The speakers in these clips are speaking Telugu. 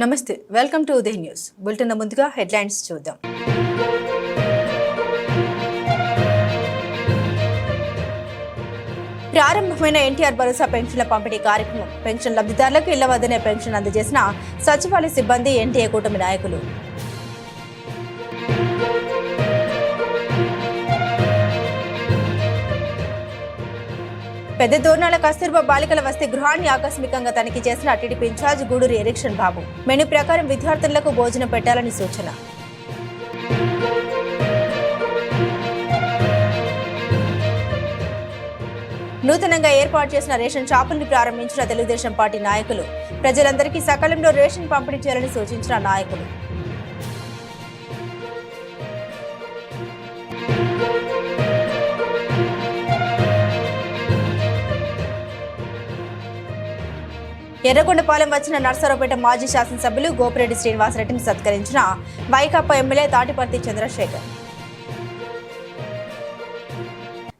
నమస్తే welcome to Uday news. Bulletin ముందుగా హెడ్లైన్స్ చూద్దాం. ప్రారంభమైన ఎన్టీఆర్ భరోసా పెన్షన్ల పంపిణీ కార్యక్రమం పెన్షన్ లబ్ధిదారులకు ఇళ్ళ వద్దనే పెన్షన్ అందజేసిన సచివాలయ సిబ్బంది ఎన్టీఏ కూటమి నాయకులు. పెద్ద దూరణాల కస్తూర్బా బాలికల వసతి గృహాన్ని ఆకస్మికంగా తనిఖీ చేసిన TDP incharge Guduru erection Babu. Menu ప్రకారం విద్యార్థులకు భోజనం పెట్టాలని సూచన. నూతనంగా ఏర్పాటు చేసిన రేషన్ షాపుల్ని ప్రారంభించిన తెలుగుదేశం పార్టీ నాయకులు. ప్రజలందరికీ సకాలంలో రేషన్ పంపిణీ చేయాలని సూచించిన నాయకులు. ఎర్రగొండపాలెం వచ్చిన నర్సరావుపేట మాజీ శాసనసభ్యులు గోపిరెడ్డి శ్రీనివాసరెడ్డిని సత్కరించిన వైకాపా ఎమ్మెల్యే తాటిపర్తి చంద్రశేఖర్.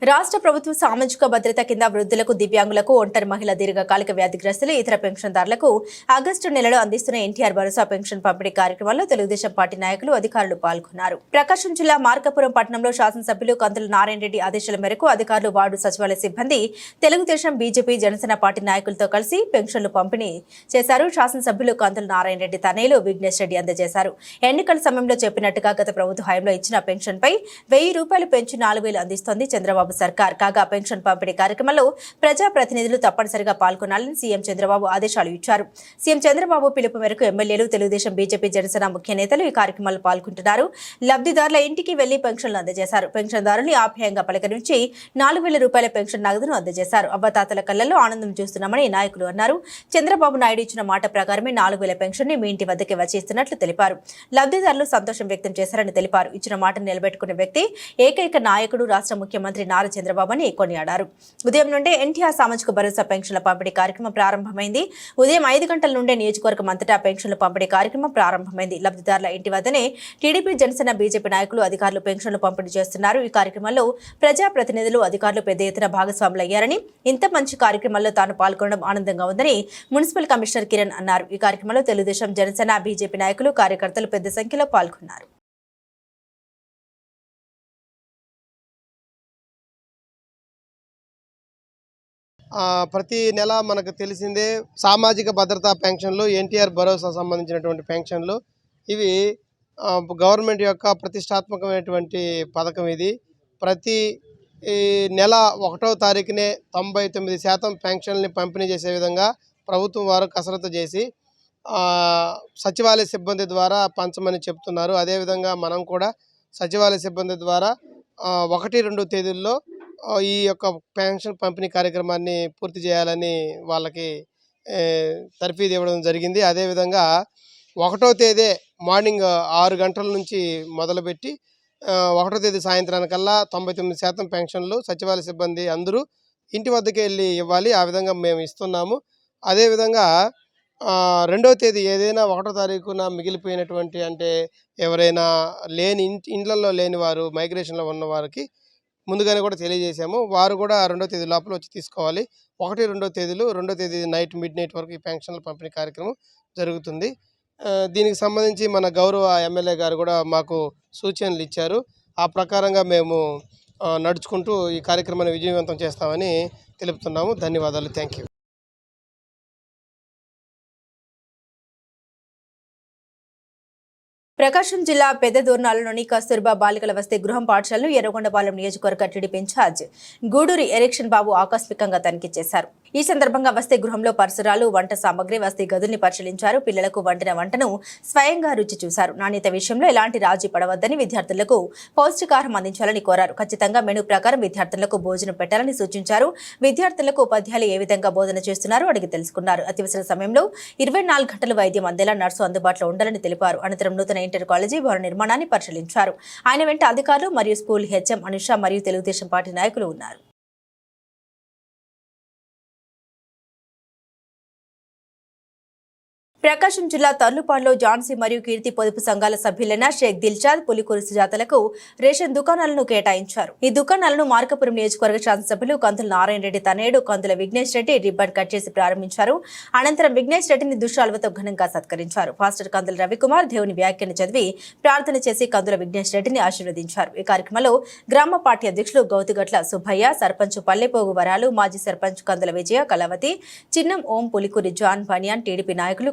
రాష్ట్ర ప్రభుత్వ సామాజిక భద్రత కింద వృద్ధులకు దివ్యాంగులకు ఒంటరి మహిళ దీర్ఘకాలిక వ్యాధిగ్రస్తులు ఇతర పెన్షన్దారులకు ఆగస్టు నెలలో అందిస్తున్న ఎన్టీఆర్ భరోసా పెన్షన్ పంపిణీ కార్యక్రమంలో తెలుగుదేశం పార్టీ నాయకులు అధికారులు పాల్గొన్నారు. ప్రకాశం జిల్లా మార్కాపురం పట్టణంలో శాసనసభ్యులు కందుల నారాయణ రెడ్డి ఆదేశాల మేరకు అధికారులు వార్డు సచివాలయ సిబ్బంది తెలుగుదేశం బీజేపీ జనసేన పార్టీ నాయకులతో కలిసి పెన్షన్లు పంపిణీ చేశారు. శాసనసభ్యులు కందుల నారాయణ రెడ్డి తనయులు విఘ్నేష్ రెడ్డి అందజేశారు. ఎన్నికల సమయంలో చెప్పినట్టుగా గత ప్రభుత్వ హయాంలో ఇచ్చిన పెన్షన్ పై వెయ్యి రూపాయలు పెంచి నాలుగు వేలు అందిస్తోంది చంద్రబాబు సర్కార్ కాగా పెన్షన్ పంపిణీ కార్యక్రమంలో ప్రజాప్రతినిధులు తప్పనిసరిగా పాల్గొనాలని సీఎం చంద్రబాబు ఆదేశాలు ఇచ్చారు. సీఎం చంద్రబాబు పిలుపు మేరకు ఎమ్మెల్యేలు తెలుగుదేశం బీజేపీ జనసేన ముఖ్య నేతలు ఈ కార్యక్రమంలో పాల్గొంటున్నారు. లబ్ధిదారుల ఇంటికి వెళ్ళి పెన్షన్లు అందజేశారు. పెన్షన్దారుని ఆప్యాయంగా పలకరించి నాలుగు వేల రూపాయల పెన్షన్ నగదును అందజేశారు. అవ్వతాతల కళ్ళలో ఆనందం చూస్తున్నామని నాయకులు అన్నారు. చంద్రబాబు నాయుడు ఇచ్చిన మాట ప్రకారమే నాలుగు వేల పెన్షన్ని మీ ఇంటి వద్దకి వచ్చేస్తున్నట్లు తెలిపారు. లబ్ధిదారులు సంతోషం వ్యక్తం చేశారని తెలిపారు. ఇచ్చిన మాటను నిలబెట్టుకున్న వ్యక్తి ఏకైక నాయకుడు రాష్ట్ర ముఖ్యమంత్రి నారా చంద్రబాబుని కొనియాడారు. ఉదయం నుండే ఎన్టీఆర్ సామాజిక భరోసా పెన్షన్ల పంపిణీ కార్యక్రమం ప్రారంభమైంది. ఉదయం ఐదు గంటల నుండే నియోజకవర్గం అంతటా పెన్షన్ల పంపిణీ కార్యక్రమం ప్రారంభమైంది. లబ్ధిదారుల ఇంటి వద్దనే టీడీపీ జనసేన బీజేపీ నాయకులు అధికారులు పెన్షన్లు పంపిణీ చేస్తున్నారు. ఈ కార్యక్రమంలో ప్రజాప్రతినిధులు అధికారులు పెద్ద ఎత్తున భాగస్వాములయ్యారని ఇంత మంచి కార్యక్రమంలో తాను పాల్గొనడం ఆనందంగా ఉందని మున్సిపల్ కమిషనర్ కిరణ్ అన్నారు. ఈ కార్యక్రమంలో తెలుగుదేశం జనసేన బీజేపీ నాయకులు కార్యకర్తలు పెద్ద సంఖ్యలో పాల్గొన్నారు. ప్రతి నెల మనకు తెలిసిందే సామాజిక భద్రతా పెన్షన్లు ఎన్టీఆర్ భరోసా సంబంధించినటువంటి పెన్షన్లు. ఇవి గవర్నమెంట్ యొక్క ప్రతిష్టాత్మకమైనటువంటి పథకం ఇది. ప్రతి ఈ నెల ఒకటో తారీఖునే తొంభై తొమ్మిది శాతం పెన్షన్ని పంపిణీ చేసే విధంగా ప్రభుత్వం వారు కసరత్తు చేసి సచివాలయ సిబ్బంది ద్వారా పంచమని చెప్తున్నారు. అదేవిధంగా మనం కూడా సచివాలయ సిబ్బంది ద్వారా ఒకటి రెండు తేదీల్లో ఈ యొక్క పెన్షన్ పంపిణీ కార్యక్రమాన్ని పూర్తి చేయాలని వాళ్ళకి ఏ, తర్ఫీదు ఇవ్వడం జరిగింది. అదేవిధంగా ఒకటో తేదీ మార్నింగ్ ఆరు గంటల నుంచి మొదలుపెట్టి ఒకటో తేదీ సాయంత్రానికల్లా తొంభై తొమ్మిది శాతం పెన్షన్లు సచివాలయ సిబ్బంది అందరూ ఇంటి వద్దకే వెళ్ళి ఇవ్వాలి. ఆ విధంగా మేము ఇస్తున్నాము. అదేవిధంగా రెండవ రెండో తేదీ ఏదైనా ఒకటో తారీఖున మిగిలిపోయినటువంటి అంటే ఎవరైనా లేని ఇంటి ఇండ్లలో లేని వారు మైగ్రేషన్లో ఉన్న వారికి ముందుగానే కూడా తెలియజేశాము. వారు కూడా రెండో తేదీ లోపల వచ్చి తీసుకోవాలి. ఒకటి రెండో తేదీలు రెండో తేదీ నైట్ మిడ్ నైట్ వరకు ఈ పెన్షన్ల పంపిణీ కార్యక్రమం జరుగుతుంది. దీనికి సంబంధించి మన గౌరవ ఎమ్మెల్యే గారు కూడా మాకు సూచనలు ఇచ్చారు. ఆ ప్రకారంగా మేము నడుచుకుంటూ ఈ కార్యక్రమాన్ని విజయవంతం చేస్తామని తెలుపుతున్నాము. ధన్యవాదాలు. థ్యాంక్ ప్రకాశం జిల్లా పెద్ద దూర్నాలలోని కస్తూర్బా బాలికల వసతి గృహం పాఠశాలను ఎర్రగొండపాలెం నియోజకవర్గ టీడీపీ ఇన్ఛార్జ్ గూడూరి ఎరిక్షన్ బాబు ఆకస్మికంగా తనిఖీ చేశారు. ఈ సందర్భంగా వసతి గృహంలో పరిసరాలు వంట సామగ్రి వసతి గదుల్ని పరిశీలించారు. పిల్లలకు వండిన వంటను స్వయంగా రుచి చూశారు. నాణ్యత విషయంలో ఎలాంటి రాజీ పడవద్దని విద్యార్థులకు పౌష్టికాహారం అందించాలని కోరారు. ఖచ్చితంగా మెనూ ప్రకారం విద్యార్థులకు భోజనం పెట్టాలని సూచించారు. విద్యార్థులకు ఉపాధ్యాయులు ఏ విధంగా బోధన చేస్తున్నారో అడిగి తెలుసుకున్నారు. అత్యవసర సమయంలో ఇరవై నాలుగు గంటలు వైద్యం అందేలా నర్సు అందుబాటులో ఉండాలని తెలిపారు. అనంతరం నూతన ఇంటర్ కాలేజీ భవన నిర్మాణాన్ని పరిశీలించారు. ఆయన వెంట అధికారులు మరియు స్కూల్ హెచ్ఎం అనుష మరియు తెలుగుదేశం పార్టీ నాయకులు ఉన్నారు. ప్రకాశం జిల్లా తర్లుపాడులో ఝాన్సీ మరియు కీర్తి పొదుపు సంఘాల సభ్యులైన షేక్ దిల్షాద్ పులికూరు సుజాతలకు రేషన్ దుకాణాలను కేటాయించారు. ఈ దుకాణాలను మార్కపురం నియోజకవర్గ శాసనసభ్యులు కందుల నారాయణ రెడ్డి తనేడు కందుల విఘ్నేష్ రెడ్డి రిబ్బన్ కట్ చేసి ప్రారంభించారు. అనంతరం విఘ్నేష్ రెడ్డిని దుశ్శాలువతో ఘనంగా సత్కరించారు. పాస్టర్ కందుల రవికుమార్ దేవుని వ్యాఖ్యను చదివి ప్రార్థన చేసి కందుల విఘ్నేష్ రెడ్డిని ఆశీర్వదించారు. ఈ కార్యక్రమంలో గ్రామ పార్టీ అధ్యక్షులు గౌతుగట్ల సుబ్బయ్య సర్పంచ్ పల్లెపోగు వరాలు మాజీ సర్పంచ్ కందుల విజయ కలవతి చిన్నం ఓం పులికూరి జాన్ బనియాన్ టీడీపీ నాయకులు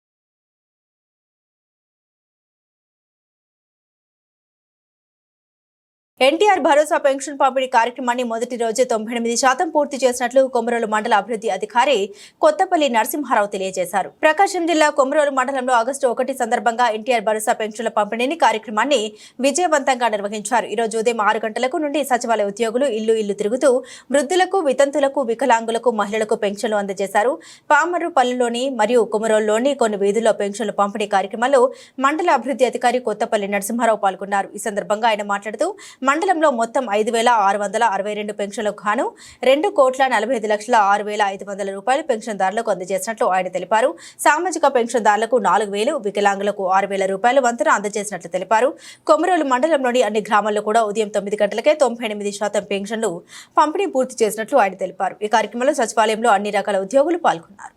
ఎన్టీఆర్ భరోసా పెన్షన్ పంపిణీ కార్యక్రమాన్ని మొదటి రోజే తొంభై ఎనిమిది శాతం పూర్తి చేసినట్లు కొమరోలు మండల అభివృద్ధి అధికారి కొత్తపల్లి నరసింహారావు తెలియజేశారు. ప్రకాశం జిల్లా కొమరోలు మండలంలో ఆగస్టు ఒకటి సందర్భంగా ఎన్టీఆర్ భరోసా పెన్షన్ల పంపిణీని కార్యక్రమాన్ని విజయవంతంగా నిర్వహించారు. ఈ రోజు ఉదయం ఆరు గంటలకు నుండి సచివాలయ ఉద్యోగులు ఇల్లు ఇల్లు తిరుగుతూ వృద్ధులకు వితంతులకు వికలాంగులకు మహిళలకు పెన్షన్లు అందజేశారు. పామర్రు పల్లెలోని మరియు కుమరోల్లోని కొన్ని వీధుల్లో పెన్షన్ల పంపిణీ కార్యక్రమంలో మండల అభివృద్ధి అధికారి కొత్తపల్లి నరసింహారావు పాల్గొన్నారు. ఈ సందర్భంగా ఆయన మాట్లాడుతూ మండలంలో మొత్తం ఐదు వేల ఆరు వందల అరవై రెండు పెన్షన్లకు గాను రెండు కోట్ల నలభై ఐదు లక్షల ఆరు వేల ఐదు వందల రూపాయలు పెన్షన్దారులకు అందజేసినట్లు ఆయన తెలిపారు. సామాజిక పెన్షన్దారులకు నాలుగు వేలు వికలాంగులకు ఆరు వేల రూపాయలు వంతున అందజేసినట్లు తెలిపారు. కొమరోలు మండలంలోని అన్ని గ్రామాల్లో కూడా ఉదయం తొమ్మిది గంటలకే తొంభై ఎనిమిది శాతం పెన్షన్లు పంపిణీ పూర్తి చేసినట్లు ఆయన తెలిపారు. ఈ కార్యక్రమంలో సచివాలయంలో అన్ని రకాల ఉద్యోగులు పాల్గొన్నారు.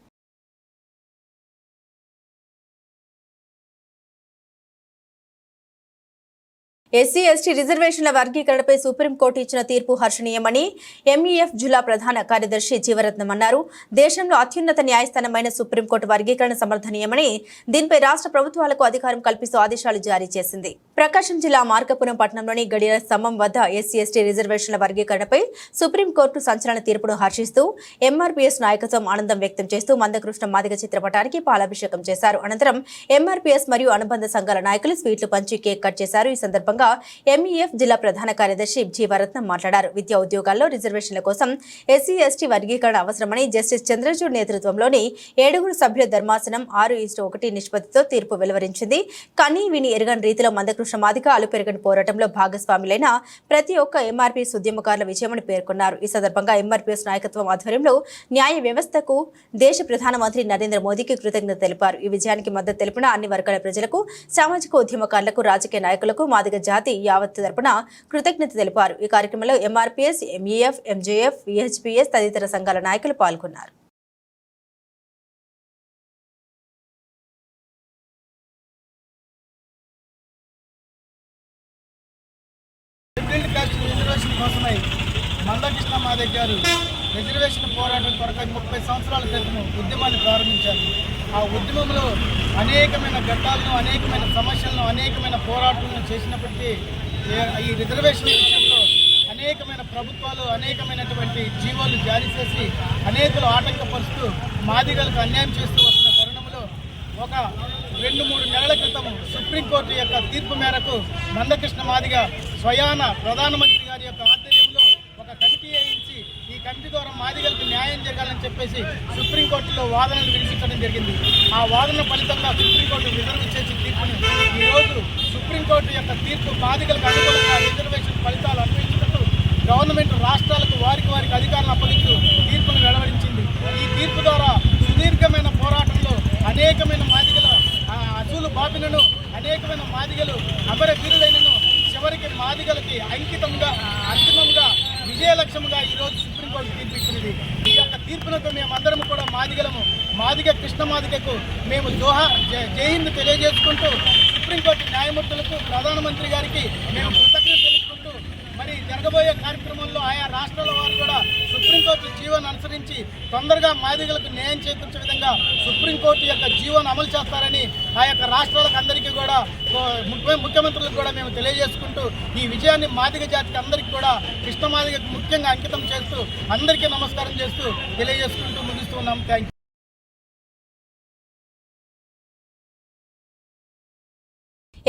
ఎస్సీ ఎస్టీ రిజర్వేషన్ల వర్గీకరణపై సుప్రీంకోర్టు ఇచ్చిన తీర్పు హర్షణీయమని ఎంఈఎఫ్ జిల్లా ప్రధాన కార్యదర్శి జీవరత్నం అన్నారు. దేశంలో అత్యున్నత న్యాయస్థానమైన సుప్రీంకోర్టు వర్గీకరణ సమర్థనీయమని దీనిపై రాష్ట్ర ప్రభుత్వాలకు అధికారం కల్పిస్తూ ఆదేశాలు జారీ చేసింది. ప్రకాశం జిల్లా మార్కపురం పట్టణంలోని గడియార స్తంభం వద్ద ఎస్సీ ఎస్టీ రిజర్వేషన్ల వర్గీకరణపై సుప్రీంకోర్టు సంచలన తీర్పును హర్షిస్తూ ఎంఆర్పీఎస్ నాయకత్వం ఆనందం వ్యక్తం చేస్తూ మందకృష్ణ మాదిగ చిత్రపటానికి పాలాభిషేకం చేశారు. అనంతరం ఎంఆర్పీఎస్ మరియు అనుబంధ సంఘాల నాయకులు స్వీట్లు పంచి కేక్ కట్ చేశారు. ఈ సందర్భంగా ఎంఈఎఫ్ జిల్లా ప్రధాన కార్యదర్శి జీవరత్నం మాట్లాడారు. విద్యా ఉద్యోగాల్లో రిజర్వేషన్ల కోసం ఎస్సీ ఎస్టీ వర్గీకరణ అవసరమని జస్టిస్ చంద్రచూడ్ నేతృత్వంలోని ఏడుగురు సభ్యుల ధర్మాసనం ఆరు ఇస్టు ఒకటి నిష్పత్తితో తీర్పు వెలువరించింది. కానీ విని ఎరగని రీతిలో మందకృష్ణ మాదిక అలుపెరగని పోరాటంలో భాగస్వాములైన ప్రతి ఒక్క ఎంఆర్పీఎస్ ఉద్యమకారుల విజయమని పేర్కొన్నారు. ఈ సందర్భంగా ఎంఆర్పీఎస్ నాయకత్వం ఆధ్వర్యంలో న్యాయ వ్యవస్థకు దేశ ప్రధానమంత్రి నరేంద్ర మోదీకి కృతజ్ఞత తెలిపారు. ఈ విజయానికి మద్దతు తెలిపిన అన్ని వర్గాల ప్రజలకు సామాజిక ఉద్యమకారులకు రాజకీయ నాయకులకు మాదిగ జాతి యావత్ తరపున కృతజ్ఞత తెలిపారు. ఈ కార్యక్రమంలో ఎంఆర్పీఎస్ ఎంఈఎఫ్ ఎంజేఎఫ్ విహెచ్పిఎస్ తదితర సంఘాల నాయకులు పాల్గొన్నారు. షెడ్యూల్డ్ కాస్ట్ రిజర్వేషన్ కోసమై మందకృష్ణ మాదే గారు రిజర్వేషన్ పోరాటం కొరకు ముప్పై సంవత్సరాల క్రితం ఉద్యమాన్ని ప్రారంభించారు. ఆ ఉద్యమంలో అనేకమైన ఘట్టాలను అనేకమైన సమస్యలను అనేకమైన పోరాటాలను చేసినప్పటికీ ఈ రిజర్వేషన్ విషయంలో అనేకమైన ప్రభుత్వాలు అనేకమైనటువంటి జీవోలు జారీ చేసి అనేకలు ఆటంకపరుస్తూ మాదిగలకు అన్యాయం చేస్తూ వస్తున్న తరుణంలో ఒక రెండు మూడు నెలల క్రితం సుప్రీంకోర్టు యొక్క తీర్పు మేరకు నందకృష్ణ మాదిగ స్వయాన ప్రధానమంత్రి గారి యొక్క ఆధ్వర్యంలో ఒక కమిటీ వేయించి ఈ కమిటీ ద్వారా మాదిగలకు న్యాయం జరగాలని చెప్పేసి సుప్రీంకోర్టులో వాదనలు వినిపించడం జరిగింది. ఆ వాదన ఫలితంగా సుప్రీంకోర్టు రిజర్వ్ చేసి తీర్పుని ఈరోజు సుప్రీంకోర్టు యొక్క తీర్పు మాదిగలకు అనుకూలంగా రిజర్వేషన్ ఫలితాలు అన్వయించినట్టు గవర్నమెంట్ రాష్ట్రాలకు వారికి వారికి అధికారులు అప్పగించు తీర్పును వెలువరించింది. ఈ తీర్పు ద్వారా సుదీర్ఘమైన పోరాటంలో అనేకమైన మాదిగ ఆ, అసూలు అనేకమైన మాదిగలు అమర వీరులైనను చివరికి మాదిగలకి అంకితంగా అంతిమంగా విజయలక్ష్యంగా ఈరోజు సుప్రీంకోర్టు తీర్పు ఇచ్చినది ఈ యొక్క తీర్పునకు మేమందరం కూడా మాదిగలము. మాదిగ కృష్ణ మాదిగకు మేము జోహా జై- తెలియజేసుకుంటూ సుప్రీంకోర్టు న్యాయమూర్తులకు ప్రధానమంత్రి గారికి మేము కృతజ్ఞత తెలుసుకుంటూ మరి జరగబోయే కార్యక్రమంలో ఆయా రాష్ట్రాల వారు కూడా సుప్రీంకోర్టు జీవోను అనుసరించి తొందరగా మాదిగలకు న్యాయం చేకూర్చే విధంగా సుప్రీంకోర్టు యొక్క జీవోను అమలు చేస్తారని ఆ యొక్క రాష్ట్రాలకు అందరికీ కూడా ముఖ్యమంత్రులకు కూడా మేము తెలియజేసుకుంటూ ఈ విజయాన్ని మాదిగ జాతికి అందరికీ కూడా కృష్ణ మాదిగకు ముఖ్యంగా అంకితం చేస్తూ అందరికీ నమస్కారం చేస్తూ తెలియజేసుకుంటూ ముగిస్తూ ఉన్నాం థ్యాంక్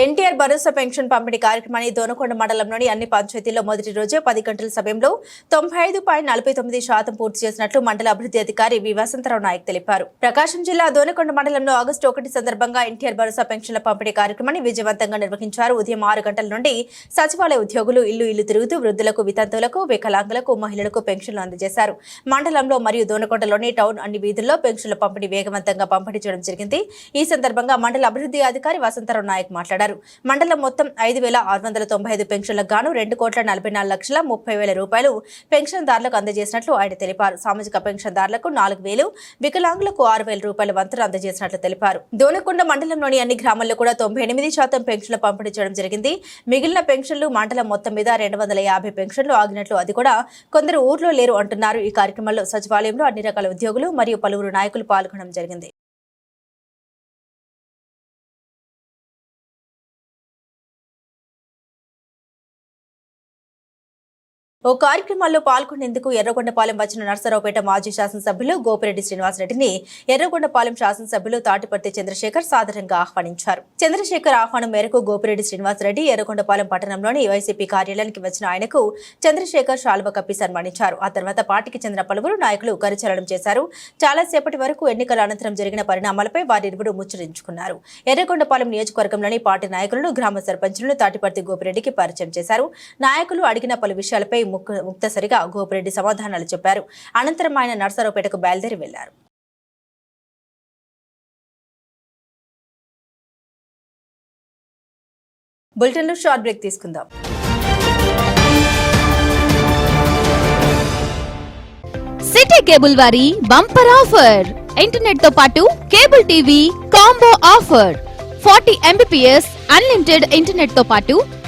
ఎన్టీఆర్ భరోసా పెన్షన్ పంపిణీ కార్యక్రమాన్ని దోనకొండ మండలంలోని అన్ని పంచాయతీల్లో మొదటి రోజే పది గంటల సమయంలో తొంభై ఐదు పాయింట్ నలభై తొమ్మిది శాతం పూర్తి చేసినట్లు మండల అభివృద్ధి అధికారి వి. వసంతరావు నాయక్ తెలిపారు. ప్రకాశం జిల్లా దోనకొండ మండలంలో ఆగస్టు ఒకటి సందర్భంగా ఎన్టీఆర్ భరోసా పెన్షన్ల పంపిణీ కార్యక్రమాన్ని విజయవంతంగా నిర్వహించారు. ఉదయం ఆరు గంటల నుండి సచివాలయ ఉద్యోగులు ఇల్లు ఇల్లు తిరుగుతూ వృద్ధులకు వితంతువులకు వికలాంగులకు మహిళలకు పెన్షన్లు అందజేశారు. మండలంలో మరియు దోనకొండలోని టౌన్ అన్ని వీధుల్లో పెన్షన్ల పంపిణీ వేగవంతంగా పంపిణీ చేయడం జరిగింది. ఈ సందర్భంగా మండల అభివృద్ధి అధికారి వసంతరావు నాయక్ మాట్లాడారు. మండలం మొత్తం ఐదు వేల ఆరు వందల తొంభై ఐదు పెన్షన్లకు గాను రెండు కోట్ల నలభై నాలుగు లక్షల ముప్పై వేల రూపాయలు పెన్షన్దారులకు అందజేసినట్లు ఆయన తెలిపారు. సామాజిక పెన్షన్దారులకు నాలుగు వేలు వికలాంగులకు ఆరు వేల రూపాయల వంతులు అందజేసినట్లు తెలిపారు. దోనకొండ మండలంలోని అన్ని గ్రామాల్లో కూడా తొంభై ఎనిమిది శాతం పెన్షన్లు పంపిణీ చేయడం జరిగింది. మిగిలిన పెన్షన్లు మండలం మొత్తం మీద రెండు వందల యాభై పెన్షన్లు ఆగినట్లు అది కూడా కొందరు ఊర్లో లేరు అంటున్నారు. ఈ కార్యక్రమంలో సచివాలయంలో అన్ని రకాల ఉద్యోగులు మరియు పలువురు నాయకులు పాల్గొనడం జరిగింది. ఓ కార్యక్రమాల్లో పాల్గొనేందుకు ఎర్రగొండపాలెం వచ్చిన నర్సరావుపేట మాజీ శాసనసభ్యులు గోపిరెడ్డి శ్రీనివాసరెడ్డిని ఎర్రగొండపాలెం శాసనసభ్యులు తాటిపర్తి చంద్రశేఖర్ సాదరంగా ఆహ్వానించారు. చంద్రశేఖర్ ఆహ్వానం మేరకు గోపిరెడ్డి శ్రీనివాసరెడ్డి ఎర్రగొండపాలెం పట్టణంలోని వైసీపీ కార్యాలయానికి వచ్చిన ఆయనకు చంద్రశేఖర్ శాల్వ కప్పి సన్మానించారు. ఆ తర్వాత పార్టీకి చెందిన పలువురు నాయకులు కరచలనం చేశారు. చాలాసేపటి వరకు ఎన్నికల అనంతరం జరిగిన పరిణామాలపై వారిరువురు ముచ్చరించుకున్నారు ఎర్రగొండపాలెం నియోజకవర్గంలోని పార్టీ నాయకులను గ్రామ సర్పంచులను తాటిపర్తి గోపిరెడ్డికి పరిచయం చేశారు. నాయకులు అడిగిన పలు విషయాలపై ముక్తసరిగా గోపిరెడ్డి సమాధానాలు చెప్పారు. అనంతరం ఆయన నర్సరావుపేటకు బయలుదేరి వెళ్ళారు బులెటిన్లో షార్ట్ బ్రేక్ తీసుకుందాం. సిటీ కేబుల్ వారి బంపర్ ఆఫర్. ఇంటర్నెట్తో పాటు cable TV combo offer. Forty MBPS unlimited ఇంటర్నెట్తో పాటు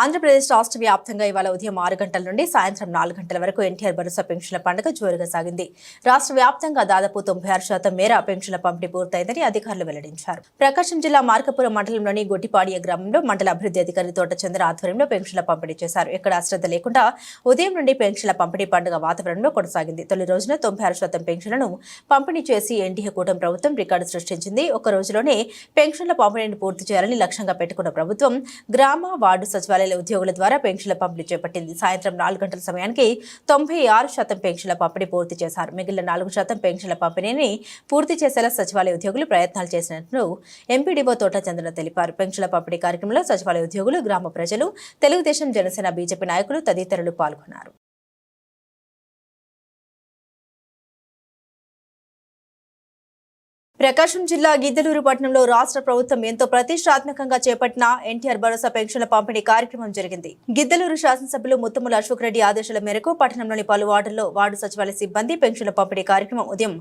Andhra Pradesh రాష్ట్ర వ్యాప్తంగా ఇవాళ ఉదయం ఆరు గంటల నుండి సాయంత్రం నాలుగు గంటల వరకు ఎన్టీఆర్ భరోసా పెన్షన్ల పండుగ జోరుగా సాగింది. రాష్ట్ర వ్యాప్తంగా దాదాపు తొంభై ఆరు శాతం మేర పెన్షన్ల పంపిణీ పూర్తయిందని అధికారులు వెల్లడించారు. ప్రకాశం జిల్లా మార్కపురం మండలంలోని గొట్టిపాడియ గ్రామంలో మండల అభివృద్ధి అధికారి తోట చంద్ర ఆధ్వర్యంలో పెన్షన్ల పంపిణీ చేశారు. ఎక్కడ అశ్రద్ధ లేకుండా ఉదయం నుండి పెన్షన్ల పంపిణీ పండుగ వాతావరణంలో కొనసాగింది. తొలి రోజున తొంభై ఆరు శాతం పెన్షన్లను పంపిణీ చేసి ఎన్డీఏ కూటమి ప్రభుత్వం రికార్డు సృష్టించింది. ఒక రోజులోనే పెన్షన్ల పంపిణీని పూర్తి చేయాలని లక్ష్యంగా పెట్టుకున్న ప్రభుత్వం గ్రామ వార్డు సచివాలయం సచివాలయాల ఉద్యోగుల ద్వారా పెన్షన్ల పంపిణీ చేపట్టింది. సాయంత్రం నాలుగు గంటల సమయానికి తొంభై ఆరు శాతం పెన్షన్ల పంపిణీ పూర్తి చేశారు. మిగిలిన నాలుగు శాతం పెన్షన్ల పంపిణీని పూర్తి చేసేలా సచివాలయ ఉద్యోగులు ప్రయత్నాలు చేసినట్లు ఎంపీడీఓ తోట చంద్ర తెలిపారు. పెన్షన్ల పంపిణీ కార్యక్రమంలో సచివాలయ ఉద్యోగులు గ్రామ ప్రజలు తెలుగుదేశం జనసేన బీజేపీ నాయకులు తదితరులు పాల్గొన్నారు. ప్రకాశం జిల్లా గిద్దలూరు పట్టణంలో రాష్ట్ర ప్రభుత్వం ఎంతో ప్రతిష్టాత్మకంగా చేపట్టిన ఎన్టీఆర్ భరోసా పెన్షన్ల పంపిణీ కార్యక్రమం జరిగింది. గిద్దలూరు శాసనసభ్యులు ముత్తముల అశోక్ రెడ్డి ఆదేశాల మేరకు పట్టణంలోని పలు వార్డుల్లో వార్డు సచివాలయ సిబ్బంది పెన్షన్ల పంపిణీ కార్యక్రమం ఉదయం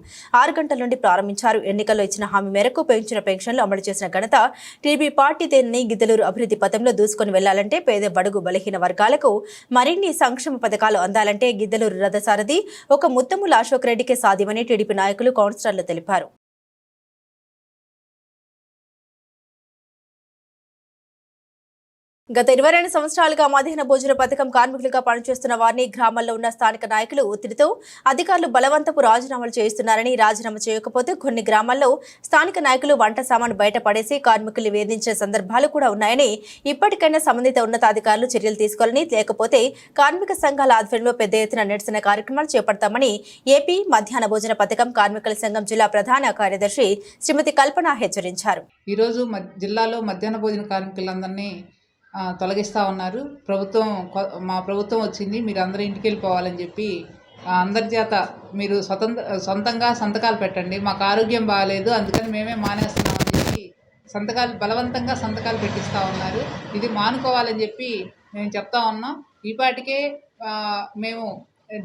ఆరు గంటల నుండి ప్రారంభించారు. ఎన్నికల్లో ఇచ్చిన హామీ మేరకు పెంచిన పెన్షన్లు అమలు చేసిన ఘనత టీడీపీ పార్టీ దేనిని గిద్దలూరు అభివృద్ధి పథంలో దూసుకొని వెళ్ళాలంటే పేద బడుగు బలహీన వర్గాలకు మరిన్ని సంక్షేమ పథకాలు అందాలంటే గిద్దలూరు రథసారథి ఒక ముత్తముల అశోక్ రెడ్డికే సాధ్యమని టీడీపీ నాయకులు కౌన్సిలర్లు తెలిపారు. గత ఇరవై రెండు సంవత్సరాలుగా మధ్యాహ్న భోజన పథకం కార్మికులుగా పనిచేస్తున్న వారిని గ్రామాల్లో ఉన్న స్థానిక నాయకులు ఒత్తిడితో అధికారులు బలవంతపు రాజీనామాలు చేయిస్తున్నారని రాజీనామా చేయకపోతే కొన్ని గ్రామాల్లో స్థానిక నాయకులు వంట సామాను బయటపడేసి కార్మికులు కార్మికుల్ని సందర్భాలు కూడా ఉన్నాయని ఇప్పటికైనా సంబంధిత ఉన్నతాధికారులు చర్యలు తీసుకోవాలని లేకపోతే కార్మిక సంఘాల ఆధ్వర్యంలో పెద్ద ఎత్తున నిరసన కార్యక్రమాలు చేపడతామని ఏపీ మధ్యాహ్న భోజన పథకం కార్మికుల సంఘం జిల్లా ప్రధాన కార్యదర్శి శ్రీమతి కల్పన హెచ్చరించారు. ఈరోజు జిల్లాలో మధ్యాహ్న భోజన కార్మికులందరినీ తొలగిస్తూ ఉన్నారు. ప్రభుత్వం మా ప్రభుత్వం వచ్చింది మీరు అందరూ ఇంటికి వెళ్ళిపోవాలని చెప్పి అందరి చేత మీరు స్వతంత్ర సొంతంగా సంతకాలు పెట్టండి. మాకు ఆరోగ్యం బాగాలేదు అందుకని మేమే మానేస్తున్నామని చెప్పి సంతకాలు బలవంతంగా సంతకాలు పెట్టిస్తూ ఉన్నారు. ఇది మానుకోవాలని చెప్పి మేము చెప్తా ఉన్నాం. ఈపాటికే మేము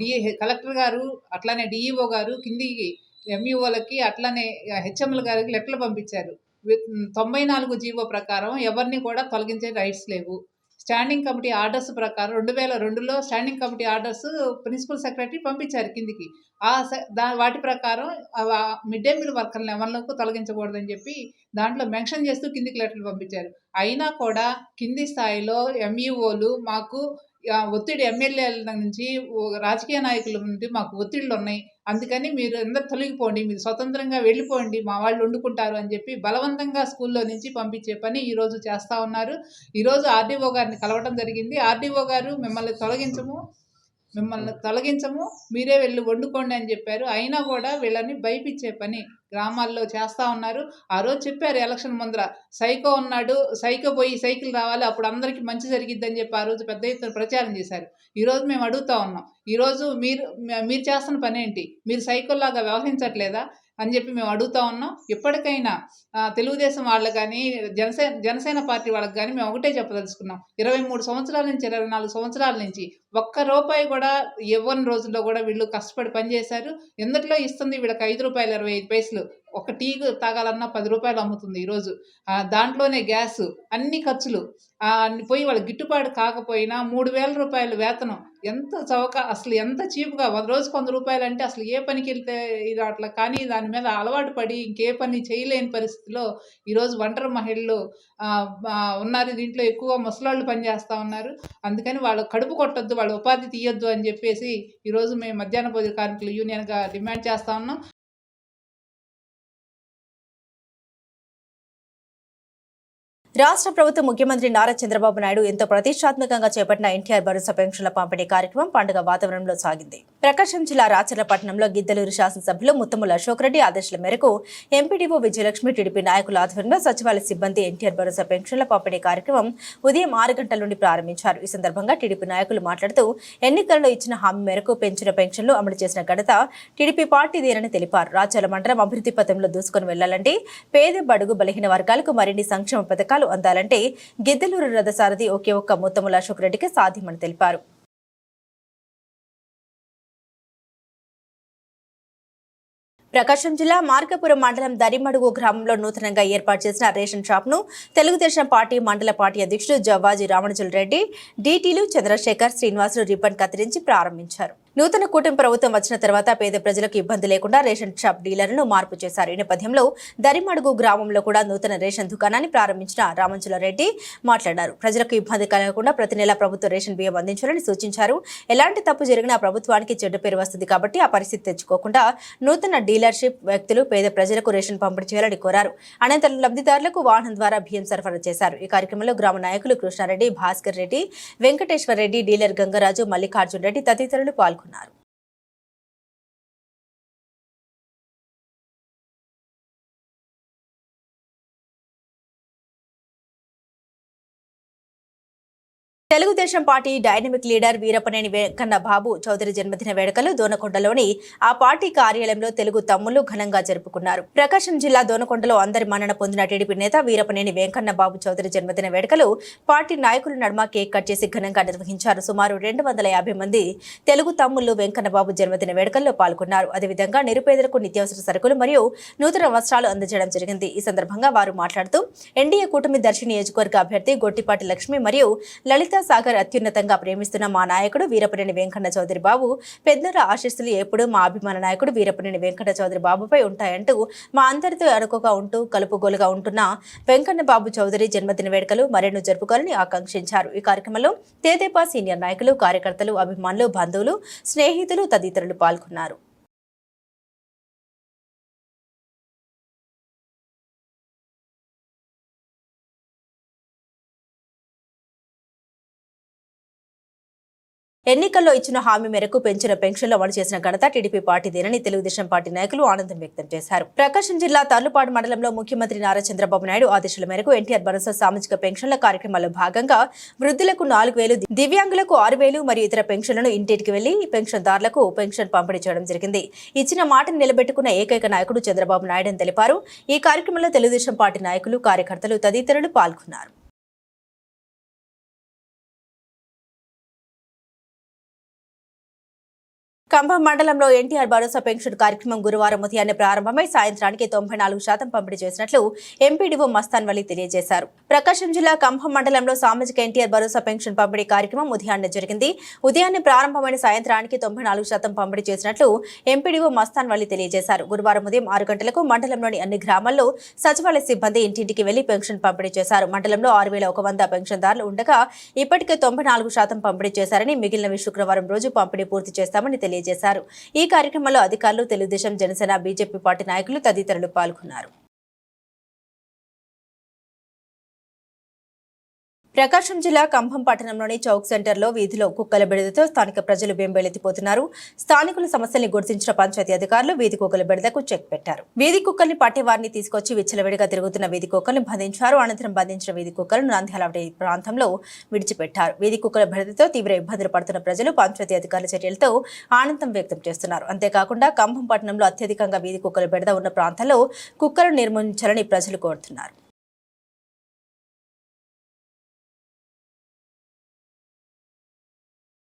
డిఏ కలెక్టర్ గారు అట్లానే డిఈఓ గారు కిందికి ఎంఈఓలకి అట్లానే హెచ్ఎంఎల్ గారికి లెటర్లు పంపించారు. తొంభై నాలుగు జీవో ప్రకారం ఎవరిని కూడా తొలగించే రైట్స్ లేవు. స్టాండింగ్ కమిటీ ఆర్డర్స్ ప్రకారం రెండు వేల రెండులో standing committee orders principal secretary పంపించారు కిందికి. ఆ దా వాటి ప్రకారం మిడ్ డే మీల్ వర్కర్లను ఎవరిలోకి తొలగించకూడదని చెప్పి దాంట్లో మెన్షన్ చేస్తూ కిందికి లెటర్లు పంపించారు. అయినా కూడా కింది స్థాయిలో ఎంఈఓలు మాకు ఒత్తిడి ఎమ్మెల్యేల నుంచి ఓ రాజకీయ నాయకుల నుండి మాకు ఒత్తిళ్ళు ఉన్నాయి. అందుకని మీరు అందరు తొలగిపోండి మీరు స్వతంత్రంగా వెళ్ళిపోండి మా వాళ్ళు వండుకుంటారు అని చెప్పి బలవంతంగా స్కూల్లో నుంచి పంపించే పని ఈరోజు చేస్తూ ఉన్నారు. ఈరోజు ఆర్డీఓ గారిని కలవడం జరిగింది. ఆర్డీఓ గారు మిమ్మల్ని తొలగించము మిమ్మల్ని తొలగించము మీరే వెళ్ళి వండుకోండి అని చెప్పారు. అయినా కూడా వీళ్ళని భయపించే పని గ్రామాల్లో చేస్తూ ఉన్నారు. ఆ రోజు చెప్పారు ఎలక్షన్ ముందర. సైకో ఉన్నాడు సైకో పోయి సైకిల్ రావాలి అప్పుడు అందరికీ మంచి జరిగిద్దని చెప్పి ఆ రోజు పెద్ద ఎత్తున ప్రచారం చేశారు. ఈరోజు మేము అడుగుతా ఉన్నాం ఈరోజు మీరు మీరు చేస్తున్న పని ఏంటి? మీరు సైకోల్లాగా వ్యవహరించట్లేదా? అని చెప్పి మేము అడుగుతా ఉన్నాం. ఇప్పటికైనా తెలుగుదేశం వాళ్ళకి కానీ జనసేన జనసేన పార్టీ వాళ్ళకి కానీ మేము ఒకటే చెప్పదలుచుకున్నాం. ఇరవై మూడు సంవత్సరాల నుంచి ఇరవై నాలుగు సంవత్సరాల నుంచి ఒక్క రూపాయి కూడా ఇవ్వని రోజుల్లో కూడా వీళ్ళు కష్టపడి పనిచేశారు ఎందుట్లో ఇస్తుంది? వీళ్ళకి ఐదు రూపాయలు ఇరవై ఐదు పైసలు. ఒక టీ తాగాలన్నా పది రూపాయలు అమ్ముతుంది ఈరోజు. దాంట్లోనే గ్యాస్ అన్ని ఖర్చులు. పోయి వాళ్ళ గిట్టుబాటు కాకపోయినా మూడు వేల రూపాయలు వేతనం. ఎంత చౌక అసలు ఎంత చీప్గా. ఒక రోజుకు వంద రూపాయలు అంటే అసలు ఏ పనికి వెళ్తే ఇది అట్లా? కానీ దాని మీద అలవాటు పడి ఇంకే పని చేయలేని పరిస్థితిలో ఈరోజు ఒంటరి మహిళలు ఉన్నారు. దీంట్లో ఎక్కువ ముసలాళ్ళు పనిచేస్తూ ఉన్నారు. అందుకని వాళ్ళు కడుపు కొట్టొద్దు వాళ్ళు ఉపాధి తీయొద్దు అని చెప్పేసి ఈరోజు మేము మధ్యాహ్న భోజన కార్మికుల యూనియన్గా డిమాండ్ చేస్తా ఉన్నాం. రాష్ట్ర ప్రభుత్వ ముఖ్యమంత్రి నారా చంద్రబాబు నాయుడు ఎంతో ప్రతిష్టాత్మకంగా చేపట్టిన ఎన్టీఆర్ భరోసా పెన్షన్ల పంపిణీ కార్యక్రమం పండుగ వాతావరణంలో సాగింది. ప్రకాశం జిల్లా రాచర్లపట్నంలో గిద్దలూరు శాసనసభ్యులు ముత్తముల అశోక్ రెడ్డి ఆదేశాల మేరకు ఎంపీడీఓ విజయలక్ష్మి టీడీపీ నాయకుల ఆధ్వర్యంలో సచివాలయ సిబ్బంది ఎన్టీఆర్ భరోసా పెన్షన్ల పంపిణీ కార్యక్రమం ఉదయం ఆరు గంటల నుండి ప్రారంభించారు. ఈ సందర్భంగా టీడీపీ నాయకులు మాట్లాడుతూ ఎన్నికల్లో ఇచ్చిన హామీ మేరకు పెంచిన పెన్షన్లు అమలు చేసిన ఘనత టీడీపీ పార్టీదేనని తెలిపారు. రాచర్ల మండలం అభివృద్ధి పథంలో దూసుకొని వెళ్ళాలంటే పేద బడుగు బలహీన వర్గాలకు మరిన్ని సంక్షేమ పథకాలు అందాలంటే గిద్దలూరు రథసారథి ఒకే ఒక్క ముత్తముల అశోక్ రెడ్డికి సాధ్యమని తెలిపారు. ప్రకాశం జిల్లా మార్కపురం మండలం దరిమడుగు గ్రామంలో నూతనంగా ఏర్పాటు చేసిన రేషన్ షాప్ను తెలుగుదేశం పార్టీ మండల పార్టీ అధ్యక్షుడు జవ్వాజీ రామణజుల రెడ్డి డీటీలు చంద్రశేఖర్ శ్రీనివాసులు రిబ్బన్ కత్తిరించి ప్రారంభించారు. నూతన కూటమి ప్రభుత్వం వచ్చిన తర్వాత పేద ప్రజలకు ఇబ్బంది లేకుండా రేషన్ షాప్ డీలర్లను మార్పు చేశారు. ఈ నేపథ్యంలో దరిమడుగు గ్రామంలో కూడా నూతన రేషన్ దుకాణాన్ని ప్రారంభించిన రామంచుల రెడ్డి మాట్లాడారు. ప్రజలకు ఇబ్బంది కలగకుండా ప్రతి నెల ప్రభుత్వ రేషన్ బియ్యం అందించాలని సూచించారు. ఎలాంటి తప్పు జరిగినా ప్రభుత్వానికి చెడ్డ పేరు వస్తుంది కాబట్టి ఆ పరిస్థితి తెచ్చుకోకుండా నూతన డీలర్షిప్ వ్యక్తులు పేద ప్రజలకు రేషన్ పంపిణీ చేయాలని కోరారు. అనంతరం లబ్ధిదారులకు వాహనం ద్వారా బియ్యం సరఫరా చేశారు. ఈ కార్యక్రమంలో గ్రామ నాయకులు కృష్ణారెడ్డి భాస్కర్ రెడ్డి వెంకటేశ్వర రెడ్డి డీలర్ గంగరాజు మల్లికార్జున్ రెడ్డి తదితరులు పాల్గొన్నారు. పాల్గొన్నారు Telugu Desam party dynamic leader Veerapaneni Venkanna Babu Chowdary జన్మదిన వేడుకలు దోనకొండలోని ఆ పార్టీ కార్యాలయంలో తెలుగు తమ్ముళ్ళు ఘనంగా జరుపుకున్నారు. ప్రకాశం జిల్లా దోనకొండలో అందరి మన్నన పొందిన టీడీపీ నేత వీరపనేని వెంకన్న బాబు చౌదరి జన్మదిన వేడుకలు పార్టీ నాయకుల నడుమ కేక్ కట్ చేసి ఘనంగా నిర్వహించారు. సుమారు రెండు వందల యాభై మంది తెలుగు తమ్ముళ్ళు వెంకన్న బాబు జన్మదిన వేడుకల్లో పాల్గొన్నారు. అదేవిధంగా నిరుపేదలకు నిత్యావసర సరుకులు మరియు నూతన వస్త్రాలు అందజేయడం జరిగింది. ఈ సందర్భంగా వారు మాట్లాడుతూ ఎన్డీఏ కూటమి దర్శి నియోజకవర్గ అభ్యర్థి గొట్టిపాటి లక్ష్మి మరియు లలిత సాగర్ అత్యున్నతంగా ప్రేమిస్తున్న మా నాయకుడు వీరపనేని వెంకన్న చౌదరి బాబు పెద్దల ఆశీస్సులు ఎప్పుడూ మా అభిమాన నాయకుడు వీరపనేని వెంకన్న చౌదరి బాబుపై ఉంటాయంటూ మా అందరితో అనుకోగా ఉంటూ కలుపుగోలుగా ఉంటున్న వెంకన్న బాబు చౌదరి జన్మదిన వేడుకలు మరెన్నో జరుపుకోవాలని ఆకాంక్షించారు. ఈ కార్యక్రమంలో తేదేపా సీనియర్ నాయకులు కార్యకర్తలు అభిమానులు బంధువులు స్నేహితులు తదితరులు పాల్గొన్నారు. ఎన్నికల్లో ఇచ్చిన హామీ మేరకు పెంచిన పెన్షన్లు అమలు చేసిన ఘనత టీడీపీ పార్టీదేనని తెలుగుదేశం పార్టీ నాయకులు ఆనందం వ్యక్తం చేశారు. ప్రకాశం జిల్లా తర్లుపాడు మండలంలో ముఖ్యమంత్రి నారా చంద్రబాబు నాయుడు ఆదేశాల మేరకు ఎన్టీఆర్ భరోసా సామాజిక పెన్షన్ల కార్యక్రమాల్లో భాగంగా వృద్ధులకు నాలుగు వేలు దివ్యాంగులకు ఆరు వేలు మరియు ఇతర పెన్షన్లను ఇంటింటికి వెళ్ళి పెన్షన్దారులకు పెన్షన్ పంపిణీ చేయడం జరిగింది. ఇచ్చిన మాటను నిలబెట్టుకున్న ఏకైక నాయకుడు చంద్రబాబు నాయుడు అని తెలిపారు. ఈ కార్యక్రమంలో తెలుగుదేశం పార్టీ నాయకులు కార్యకర్తలు తదితరులు పాల్గొన్నారు. కంభం మండలంలో ఎన్టీఆర్ భరోసా పెన్షన్ కార్యక్రమం గురువారం ఉదయాన్నే ప్రారంభమై సాయంత్రానికి తొంభై నాలుగు శాతం పంపిణీ చేసినట్లు ఎంపీడీఓ మస్తాన్ వలి తెలియజేశారు. ప్రకాశం జిల్లా కంభం మండలంలో సామాజిక ఎన్టీఆర్ భరోసా పెన్షన్ పంపిణీ కార్యక్రమం ఉదయాన్నే జరిగింది. ఉదయాన్నే ప్రారంభమైన సాయంత్రానికి తొంభై నాలుగు శాతం పంపిణీ చేసినట్లు ఎంపీడీఓ మస్తాన్ వలి తెలియజేశారు. గురువారం ఉదయం ఆరు గంటలకు మండలంలోని అన్ని గ్రామాల్లో సచివాలయ సిబ్బంది ఇంటింటికి వెళ్ళి పెన్షన్ పంపిణీ చేశారు. మండలంలో ఆరు వేల ఒక వంద పెన్షన్దారులు ఉండగా ఇప్పటికే తొంభై నాలుగు శాతం పంపిణీ చేశారని మిగిలినవి శుక్రవారం రోజు పంపిణీ పూర్తి చేస్తామని తెలియజేశారు. ఈ కార్యక్రమంలో అధికారులు తెలుగుదేశం జనసేన బీజేపీ పార్టీ నాయకులు తదితరులు పాల్గొన్నారు. ప్రకాశం జిల్లా కంభం పట్టణంలోని చౌక్ సెంటర్లో వీధిలో కుక్కల బెడదతో స్థానిక ప్రజలు బెంబేలెత్తిపోతున్నారు. స్థానికుల సమస్యల్ని గుర్తించిన పంచాయతీ అధికారులు వీధి కుక్కల బెడదకు చెక్ పెట్టారు. వీధి కుక్కల్ని పట్టేవారిని తీసుకొచ్చి విచ్చలవిడిగా తిరుగుతున్న వీధి కుక్కల్ని బంధించారు. అనంతరం బంధించిన వీధి కుక్కలను నంద్యాల ప్రాంతంలో విడిచిపెట్టారు. వీధి కుక్కల బెడదతో తీవ్ర ఇబ్బందులు పడుతున్న ప్రజలు పంచాయతీ అధికారుల చర్యలతో ఆనందం వ్యక్తం చేస్తున్నారు. అంతేకాకుండా కంభం పట్టణంలో అత్యధికంగా వీధి కుక్కల బెడద ఉన్న ప్రాంతాల్లో కుక్కలను నిర్మూలించాలని ప్రజలు కోరుతున్నారు.